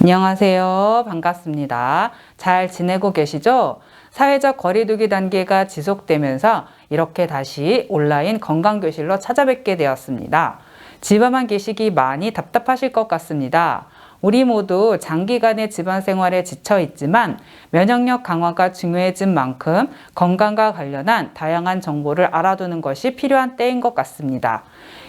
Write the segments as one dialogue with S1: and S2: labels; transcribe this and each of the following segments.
S1: 안녕하세요. 반갑습니다. 잘 지내고 계시죠? 사회적 거리두기 단계가 지속되면서 이렇게 다시 온라인 건강교실로 찾아뵙게 되었습니다. 집에만 계시기 많이 답답하실 것 같습니다. 우리 모두 장기간의 집안 생활에 지쳐 있지만 면역력 강화가 중요해진 만큼 건강과 관련한 다양한 정보를 알아두는 것이 필요한 때인 것 같습니다.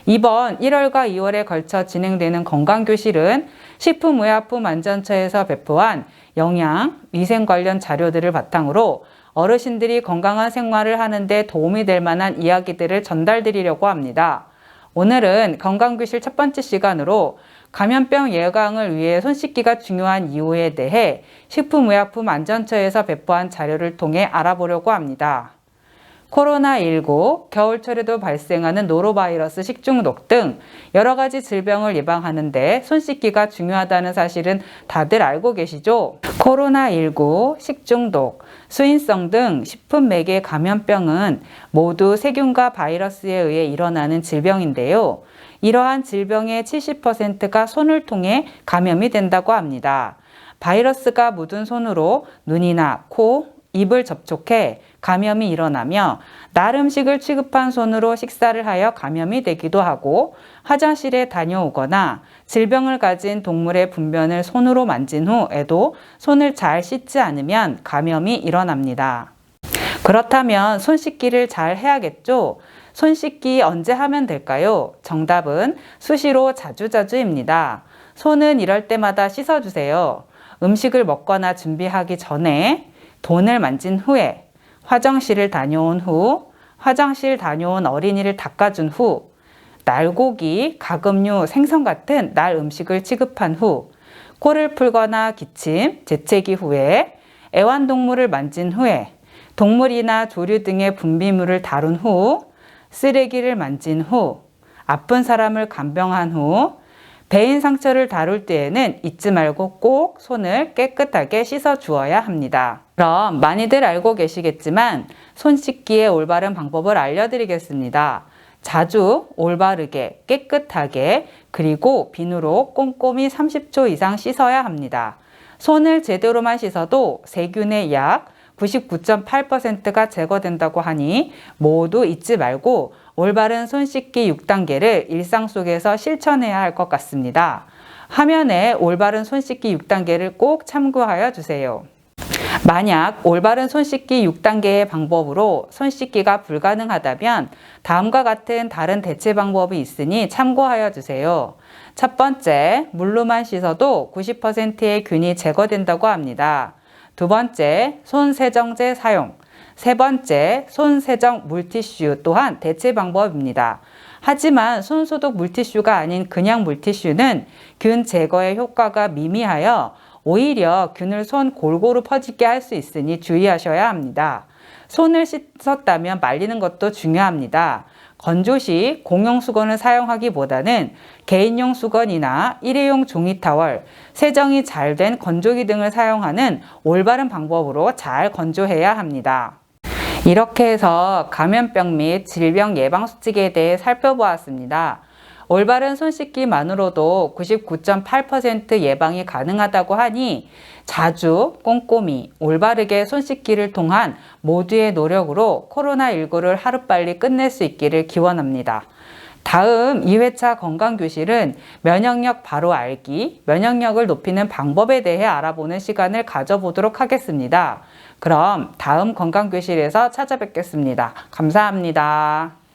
S1: 이번 1월과 2월에 걸쳐 진행되는 건강교실은 식품의약품안전처에서 배포한 영양, 위생 관련 자료들을 바탕으로 어르신들이 건강한 생활을 하는데 도움이 될 만한 이야기들을 전달드리려고 합니다. 오늘은 건강교실 첫 번째 시간으로 감염병 예방을 위해 손 씻기가 중요한 이유에 대해 식품의약품안전처에서 배포한 자료를 통해 알아보려고 합니다. 코로나19, 겨울철에도 발생하는 노로바이러스 식중독 등 여러 가지 질병을 예방하는데 손 씻기가 중요하다는 사실은 다들 알고 계시죠? 코로나19, 식중독, 수인성 등 식품 매개 감염병은 모두 세균과 바이러스에 의해 일어나는 질병인데요. 이러한 질병의 70%가 손을 통해 감염이 된다고 합니다. 바이러스가 묻은 손으로 눈이나 코, 입을 접촉해 감염이 일어나며 날 음식을 취급한 손으로 식사를 하여 감염이 되기도 하고 화장실에 다녀오거나 질병을 가진 동물의 분변을 손으로 만진 후에도 손을 잘 씻지 않으면 감염이 일어납니다. 그렇다면 손 씻기를 잘 해야겠죠? 손 씻기 언제 하면 될까요? 정답은 수시로 자주자주입니다. 손은 이럴 때마다 씻어주세요. 음식을 먹거나 준비하기 전에, 돈을 만진 후에, 화장실을 다녀온 후, 화장실 다녀온 어린이를 닦아준 후, 날고기, 가금류, 생선 같은 날 음식을 취급한 후, 코를 풀거나 기침, 재채기 후에, 애완동물을 만진 후에, 동물이나 조류 등의 분비물을 다룬 후, 쓰레기를 만진 후, 아픈 사람을 간병한 후, 배인 상처를 다룰 때에는 잊지 말고 꼭 손을 깨끗하게 씻어 주어야 합니다. 그럼 많이들 알고 계시겠지만 손 씻기의 올바른 방법을 알려드리겠습니다. 자주 올바르게 깨끗하게 그리고 비누로 꼼꼼히 30초 이상 씻어야 합니다. 손을 제대로만 씻어도 세균의 약 99.8%가 제거된다고 하니 모두 잊지 말고 올바른 손 씻기 6단계를 일상 속에서 실천해야 할 것 같습니다. 화면에 올바른 손 씻기 6단계를 꼭 참고하여 주세요. 만약 올바른 손 씻기 6단계의 방법으로 손 씻기가 불가능하다면 다음과 같은 다른 대체 방법이 있으니 참고하여 주세요. 첫 번째, 물로만 씻어도 90%의 균이 제거된다고 합니다. 두 번째, 손 세정제 사용. 세 번째, 손 세정 물티슈 또한 대체 방법입니다. 하지만 손 소독 물티슈가 아닌 그냥 물티슈는 균 제거의 효과가 미미하여 오히려 균을 손 골고루 퍼지게 할 수 있으니 주의하셔야 합니다. 손을 씻었다면 말리는 것도 중요합니다. 건조 시 공용 수건을 사용하기보다는 개인용 수건이나 일회용 종이 타월, 세정이 잘 된 건조기 등을 사용하는 올바른 방법으로 잘 건조해야 합니다. 이렇게 해서 감염병 및 질병 예방 수칙에 대해 살펴보았습니다. 올바른 손 씻기만으로도 99.8% 예방이 가능하다고 하니 자주 꼼꼼히 올바르게 손 씻기를 통한 모두의 노력으로 코로나19를 하루빨리 끝낼 수 있기를 기원합니다. 다음 2회차 건강교실은 면역력 바로 알기, 면역력을 높이는 방법에 대해 알아보는 시간을 가져보도록 하겠습니다. 그럼 다음 건강교실에서 찾아뵙겠습니다. 감사합니다.